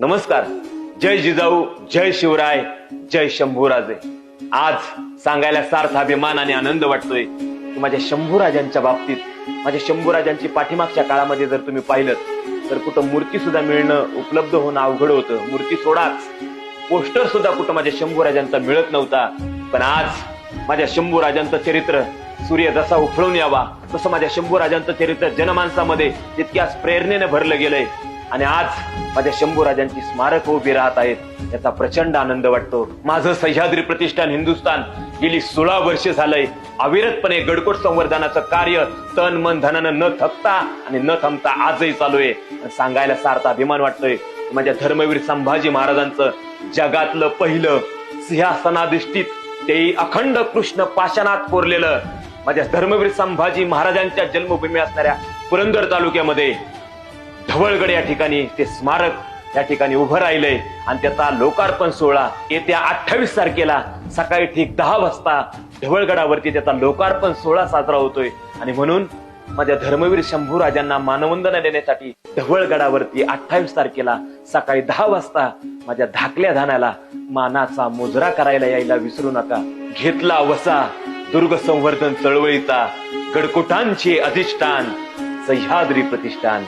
नमस्कार. जय जिजाऊ जय शिवराय जय शंभूराजे. आज सांगायला सार्थ अभिमान आणि आनंद वाटतोय की माझ्या शंभूराजांच्या बाबतीत माझ्या शंभूराजांची पाठीमागच्या काळामध्ये जर तुम्ही पाहिलं तर कुठं मूर्ती सुद्धा मिळणं उपलब्ध होणं अवघड होतं. मूर्ती सोडाच. पोस्टर सुद्धा कुठं माझ्या शंभूराजांचा मिळत नव्हता. पण आज माझ्या शंभूराजांचं चरित्र सूर्य जसा उफळून यावा तसं माझ्या शंभूराजांचं चरित्र जनमानसामध्ये तितक्याच प्रेरणेने भरलं गेलंय. आणि आज माझ्या शंभूराजांची स्मारक उभी राहत आहेत. याचा प्रचंड आनंद वाटतो. माझं सह्याद्री प्रतिष्ठान हिंदुस्थान गेली सोळा वर्ष झालंय. अविरतपणे गडकोट संवर्धनाचं कार्य तन मन धनानं न थकता आणि न थांबता आजही चालू आहे. सांगायला सार्थ अभिमान वाटतोय माझ्या धर्मवीर संभाजी महाराजांचं जगातलं पहिलं सिंहासनाधिष्ठित तेही अखंड कृष्ण पाषाणात कोरलेलं माझ्या धर्मवीर संभाजी महाराजांच्या जन्मभूमी असणाऱ्या पुरंदर तालुक्यामध्ये ढवळगड या ठिकाणी ते स्मारक या ठिकाणी उभं राहिलंय. आणि त्याचा लोकार्पण सोहळा येत्या अठ्ठावीस तारखेला सकाळी ठीक दहा वाजता ढवळगडावरती त्याचा लोकार्पण सोहळा साजरा होतोय. आणि म्हणून माझ्या धर्मवीर शंभू राजांना मानवंदना देण्यासाठी ढवळगडावरती अठ्ठावीस तारखेला सकाळी दहा वाजता माझ्या धाकल्या धानाला मानाचा मुजरा करायला यायला विसरू नका. घेतला वसा दुर्ग संवर्धन चळवळीचा गडकोटांचे अधिष्ठान सह्याद्री प्रतिष्ठान.